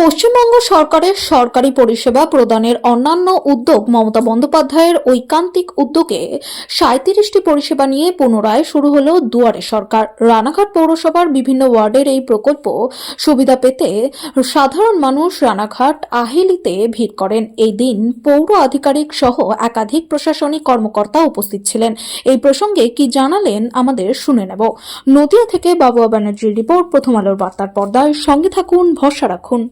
পশ্চিমবঙ্গ সরকারের সরকারি পরিষেবা প্রদানের অন্যান্য উদ্যোগ মমতা বন্দ্যোপাধ্যায়ের ঐকান্তিক উদ্যোগে সাঁত্রিশটি পরিষেবা নিয়ে পুনরায় শুরু হলো দুয়ারে সরকার। রানাঘাট পৌরসভার বিভিন্ন ওয়ার্ডের এই প্রকল্প সুবিধা পেতে সাধারণ মানুষ রানাঘাট আহিলিতে ভিড় করেন। এই দিন পৌর আধিকারিক সহ একাধিক প্রশাসনিক কর্মকর্তা উপস্থিত ছিলেন। এই প্রসঙ্গে কি জানালেন আমাদের শুনে নেব। নদিয়া থেকে বাবুয়া ব্যানার্জির রিপোর্ট, প্রথম আলোর বার্তার পর্দায়। সঙ্গে থাকুন, ভরসা রাখুন।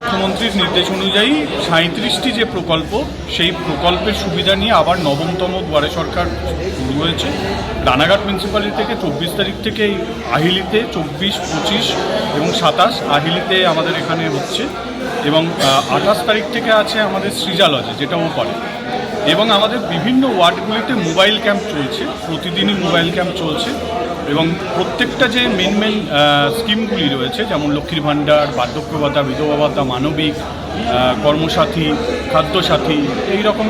মুখ্যমন্ত্রীর নির্দেশ অনুযায়ী সাঁত্রিশটি যে প্রকল্প, সেই প্রকল্পের সুবিধা নিয়ে আবার নবমতম দুয়ারে সরকার শুরু হয়েছে। রানাঘাট মিউনিসিপ্যালিটি থেকে চব্বিশ তারিখ থেকে আহিলিতে চব্বিশ, পঁচিশ এবং সাতাশ আহিলিতে আমাদের এখানে হচ্ছে এবং আঠাশ তারিখ থেকে আছে আমাদের সৃজালজে, যেটা ও করে। এবং আমাদের বিভিন্ন ওয়ার্ডগুলিতে মোবাইল ক্যাম্প চলছে, প্রতিদিনই মোবাইল ক্যাম্প চলছে। এবং প্রত্যেকটা যে মেন মেন স্কিমগুলি রয়েছে যেমন লক্ষ্মীর ভাণ্ডার বার্ধক্য ভাতা বিধবা ভাতা মানবিক কর্মসাথী খাদ্যসাথী এই রকম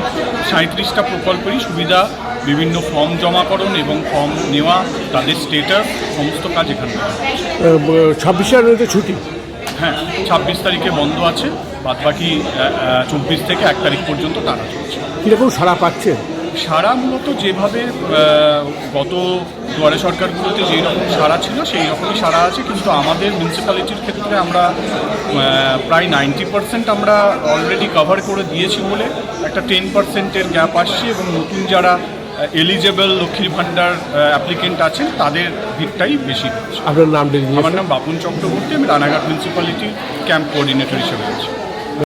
সাঁত্রিশটা প্রকল্পেরই সুবিধা বিভিন্ন ফর্ম জমাকরণ এবং ফর্ম নেওয়া তাদের স্টেটাস সমস্ত কাজ এখানে। ছাব্বিশে জানুয়ারিতে ছুটি? হ্যাঁ ছাব্বিশ তারিখে বন্ধ আছে বাদবাকি চব্বিশ থেকে এক তারিখ পর্যন্ত তারা চলছে। কীরকম সাড়া পাচ্ছে? সারা মূলত যেভাবে গত দুয়ারে সরকারগুলোতে যেই রকম সারা ছিল সেই রকমই সারা আছে। কিন্তু আমাদের মিউনিসিপ্যালিটির ক্ষেত্রে আমরা প্রায় নাইনটি পার্সেন্ট আমরা অলরেডি কভার করে দিয়েছি বলে একটা টেন পার্সেন্টের গ্যাপ আসছে এবং নতুন যারা এলিজেবল লক্ষ্মীর ভাণ্ডার অ্যাপ্লিকেন্ট আছেন তাদের ভিড়টাই বেশি আপনার নাম আমার নাম বাপুন চক্রবর্তী আমি রানাঘাট মিউনিসিপ্যালিটির ক্যাম্প কোঅর্ডিনেটর হিসেবে আছি।